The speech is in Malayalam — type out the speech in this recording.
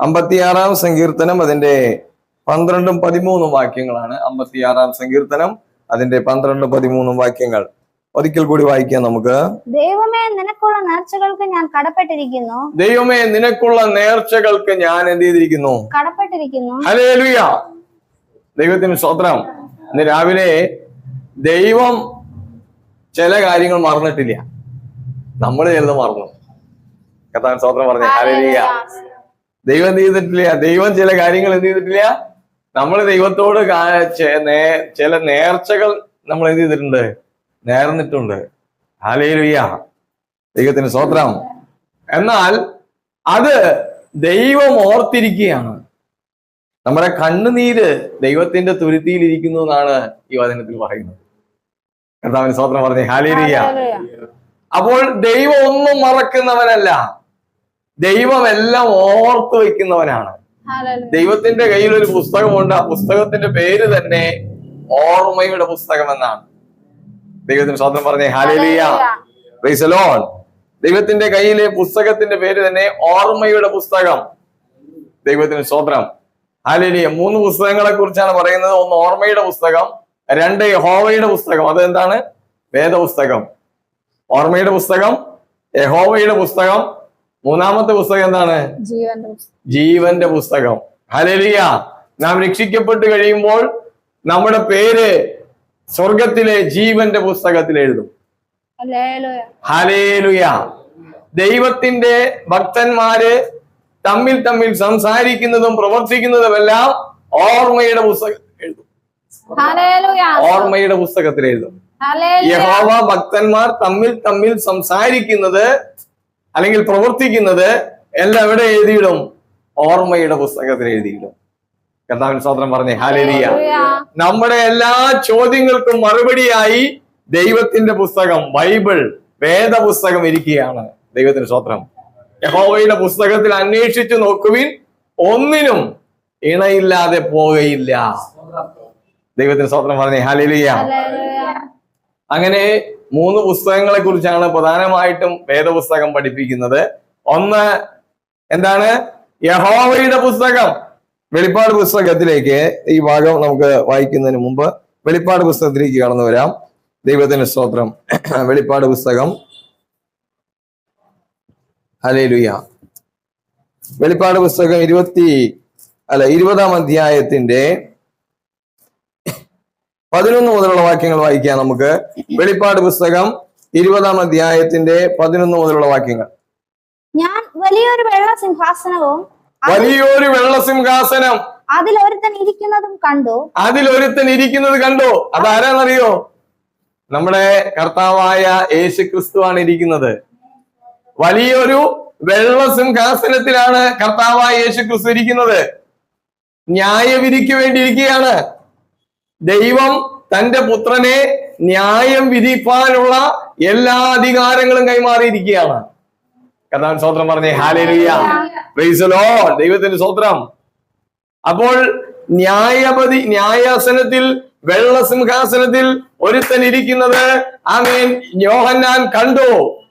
അമ്പത്തിയാറാം സങ്കീർത്തനം അതിന്റെ പന്ത്രണ്ടും പതിമൂന്നും വാക്യങ്ങളാണ്. അമ്പത്തിയാറാം സങ്കീർത്തനം അതിന്റെ പന്ത്രണ്ടും പതിമൂന്നും വാക്യങ്ങൾ. ഒരിക്കൽ കൂടി വായിക്കാം നമുക്ക്. ദൈവമേ നിനക്കുള്ള നേർച്ചകൾക്ക് ഞാൻ കടപ്പെട്ടിരിക്കുന്നു. ദൈവമേ നിനക്കുള്ള നേർച്ചകൾക്ക് ഞാൻ എന്ത് ചെയ്തിരിക്കുന്നു? കടപ്പെട്ടിരിക്കുന്നു. ഹല്ലേലൂയ. ദൈവത്തിന് സ്വത്രം ഇന്ന് രാവിലെ ദൈവം ചില കാര്യങ്ങൾ മറന്നിട്ടില്ല. നമ്മൾ ചിലത് മറന്നു. കഥാൻ സ്വത്രം പറഞ്ഞു. ഹല്ലേലൂയ. ദൈവം എന്ത് ചെയ്തിട്ടില്ല? ദൈവം ചില കാര്യങ്ങൾ എന്ത് ചെയ്തിട്ടില്ല? നമ്മൾ ദൈവത്തോട് ചില നേർച്ചകൾ നമ്മൾ എന്ത് ചെയ്തിട്ടുണ്ട്? നേർന്നിട്ടുണ്ട്. ഹാലേലുയ്യ ദൈവത്തിന് സ്വത്രം എന്നാൽ അത് ദൈവം ഓർത്തിരിക്കുകയാണ്. നമ്മുടെ കണ്ണുനീര് ദൈവത്തിന്റെ തുരുത്തിയിലിരിക്കുന്നു എന്നാണ് ഈ വചനത്തിൽ പറയുന്നത്. കർത്താവിന് സ്വത്രം പറഞ്ഞേ ഹാലേലുയ്യ അപ്പോൾ ദൈവം ഒന്നും മറക്കുന്നവനല്ല. ദൈവം എല്ലാം ഓർത്ത് വെക്കുന്നവനാണ്. ദൈവത്തിന്റെ കയ്യിൽ ഒരു പുസ്തകമുണ്ട്. ആ പുസ്തകത്തിന്റെ പേര് തന്നെ ഓർമ്മയുടെ പുസ്തകം എന്നാണ് ദൈവത്തിന് സ്വാതന്ത്ര്യം പറഞ്ഞേ. ഹാലിയോൺ ദൈവത്തിന്റെ കയ്യിലെ പുസ്തകത്തിന്റെ പേര് തന്നെ ഓർമ്മയുടെ പുസ്തകം. ദൈവത്തിന് സ്വാതന്ത്ര്യം ഹാലേലിയ മൂന്ന് പുസ്തകങ്ങളെ കുറിച്ചാണ് പറയുന്നത്. ഒന്ന് ഓർമ്മയുടെ പുസ്തകം രണ്ട് യഹോവയുടെ പുസ്തകം. അതെന്താണ്? വേദപുസ്തകം. ഓർമ്മയുടെ പുസ്തകം യഹോവയുടെ പുസ്തകം മൂന്നാമത്തെ പുസ്തകം എന്താണ് ജീവന്റെ പുസ്തകം. ഹലലിയ നാം രക്ഷിക്കപ്പെട്ട് കഴിയുമ്പോൾ നമ്മുടെ പേര് സ്വർഗത്തിലെ ജീവന്റെ പുസ്തകത്തിൽ എഴുതും. ഹലേലുയ ദൈവത്തിന്റെ ഭക്തന്മാര് തമ്മിൽ തമ്മിൽ സംസാരിക്കുന്നതും പ്രവർത്തിക്കുന്നതുമെല്ലാം ഓർമ്മയുടെ പുസ്തകം എഴുതും. ഓർമ്മയുടെ പുസ്തകത്തിൽ എഴുതും. യഹോവ ഭക്തന്മാർ തമ്മിൽ തമ്മിൽ സംസാരിക്കുന്നത് അല്ലെങ്കിൽ പ്രവർത്തിക്കുന്നത് എല്ലാം എവിടെ എഴുതിയിടും. ഓർമ്മയുടെ പുസ്തകത്തിൽ എഴുതിയിടും. കർത്താവിൻ സ്വതന്ത്രം പറഞ്ഞേ ഹാലേലിയ. നമ്മുടെ എല്ലാ ചോദ്യങ്ങൾക്കും മറുപടിയായി ദൈവത്തിന്റെ പുസ്തകം ബൈബിൾ വേദപുസ്തകം ഇരിക്കുകയാണ്. ദൈവത്തിന്റെ സ്വത്രം യഹോവയുടെ പുസ്തകത്തിൽ അന്വേഷിച്ചു നോക്കുവിൻ ഒന്നിനും ഇണയില്ലാതെ പോകയില്ല ദൈവത്തിന്റെ സ്വത്രം പറഞ്ഞേ ഹാലേലിയ. അങ്ങനെ മൂന്ന് പുസ്തകങ്ങളെ കുറിച്ചാണ് പ്രധാനമായിട്ടും വേദപുസ്തകം പഠിപ്പിക്കുന്നത്. ഒന്ന് എന്താണ്? യഹോവയുടെ പുസ്തകം. വെളിപ്പാട് പുസ്തകത്തിലേക്ക് ഈ ഭാഗം നമുക്ക് വായിക്കുന്നതിന് മുമ്പ് വെളിപ്പാട് പുസ്തകത്തിലേക്ക് കടന്നു വരാം. ദൈവത്തിന് സ്തോത്രം. വെളിപ്പാട് പുസ്തകം. അലേലുയ വെളിപ്പാട് പുസ്തകം ഇരുപത്തി അല്ല ഇരുപതാം അധ്യായത്തിന്റെ പതിനൊന്ന് മുതലുള്ള വാക്യങ്ങൾ വായിക്കാം നമുക്ക്. വെളിപ്പാട് പുസ്തകം ഇരുപതാം അധ്യായത്തിന്റെ പതിനൊന്ന് മുതലുള്ള വാക്യങ്ങൾ. ഞാൻ വലിയൊരു വെള്ള സിംഹാസനവും വലിയൊരു വെള്ളസിംഹാസനം അതിൽ ഒരുത്തൻ ഇരിക്കുന്നതും കണ്ടു. അതിലൊരുത്തൻ ഇരിക്കുന്നത് കണ്ടോ. അതാരാന്നറിയോ? നമ്മുടെ കർത്താവായ യേശു ക്രിസ്തുവാണ് ഇരിക്കുന്നത്. വലിയൊരു വെള്ള സിംഹാസനത്തിലാണ് കർത്താവായ യേശു ക്രിസ്തു ഇരിക്കുന്നത്. ന്യായവിധിക്ക് വേണ്ടി ഇരിക്കുകയാണ് ദൈവം തന്റെ പുത്രനെ ന്യായം വിധിപ്പാനുള്ള എല്ലാ അധികാരങ്ങളും കൈമാറിയിരിക്കുകയാണ്. കഥാൻ സ്വത്രം പറഞ്ഞേ. ഹാലോ ദൈവത്തിന്റെ സ്വത്രം അപ്പോൾ ന്യായപതി ന്യായാസനത്തിൽ വെള്ള വെള്ളസിംഹാസനത്തിൽ ഒരുത്തൻ ഇരിക്കുന്നത് ആമേൻ യോഹന്നാൻ കണ്ടു.